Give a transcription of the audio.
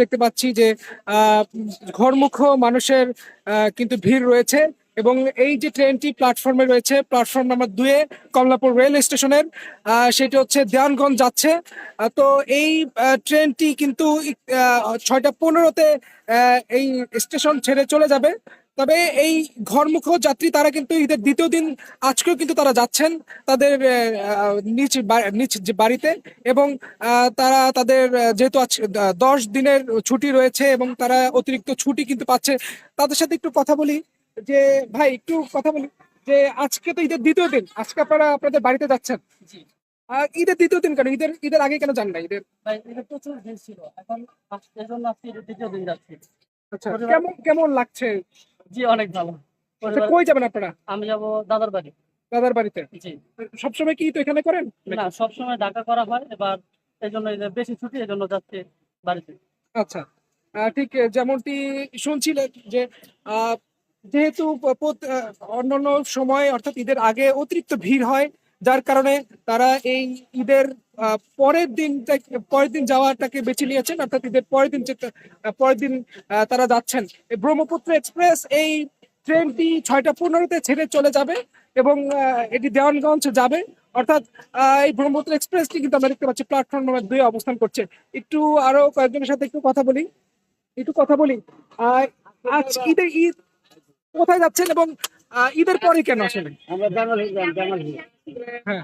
দেখতে পাচ্ছি যে ঘরমুখ মানুষের কিন্তু ভিড় রয়েছে এবং এই যে ট্রেনটি প্ল্যাটফর্মে রয়েছে, প্ল্যাটফর্ম নাম্বার দুয়ে কমলাপুর রেল স্টেশনের সেটি হচ্ছে দেওয়ানগঞ্জ যাচ্ছে। তো এই ট্রেনটি কিন্তু ছয়টা পনেরোতে এই স্টেশন ছেড়ে চলে যাবে। তবে এই ঘরমুখ যাত্রী তারা কিন্তু ঈদের দ্বিতীয় দিন আজকেও কিন্তু তারা যাচ্ছেন তাদের নিজ বা- নিজ বাড়িতে এবং তারা তাদের যেহেতু আজ দশ দিনের ছুটি রয়েছে এবং তারা অতিরিক্ত ছুটি কিন্তু পাচ্ছে তাদের সাথে একটু কথা বলি যে ভাই একটু কথা বলি যে আজকে তো ঈদের দ্বিতীয় দিন আজকে আপনারা আপনাদের বাড়িতে যাচ্ছেন। আহ, ঈদের দ্বিতীয় দিন কেন? ঈদের ঈদের আগে কেন যান না ঈদের প্রচুর ভিড় ছিল এখন আজকে দ্বিতীয় দিন যাচ্ছি। আচ্ছা কেমন কেমন লাগছে জি অনেক ভালো। কই যাবেন আপনারা? আমি যাব দাদার বাড়ি। দাদার বাড়িতে? জি। সবসময় কি তো এখানে করেন? না সবসময় ঢাকা করা হয় এবার এই জন্য বেশি ছুটি এই জন্য যাচ্ছে বাড়িতে। আচ্ছা। ঠিক যেমনটি শুনছিলেন যে আহ, যেহেতু অন্যান্য সময় অর্থাৎ ঈদের আগে অতিরিক্ত ভিড় হয় যার কারণে তারা এই ঈদের পরের দিন পরের দিন যাওয়াটাকে বেছে নিয়েছেন, অর্থাৎ ঈদের পরের দিন পরের দিন তারা যাচ্ছেন। ব্রহ্মপুত্র এক্সপ্রেস এই ট্রেনটি ছয়টা পনেরোতে ছেড়ে চলে যাবে এবং এটি দেওয়ানগঞ্জ যাবে। অর্থাৎ এই ব্রহ্মপুত্র এক্সপ্রেসটি কিন্তু আমরা দেখতে পাচ্ছি প্ল্যাটফর্ম নাম্বার দুই অবস্থান করছে। একটু আরও কয়েকজনের সাথে একটু কথা বলি। একটু কথা বলি। আজ ঈদের ঈদ কোথায় যাচ্ছেন এবং ঈদের পরে কেন আসলে আমরা হ্যাঁ।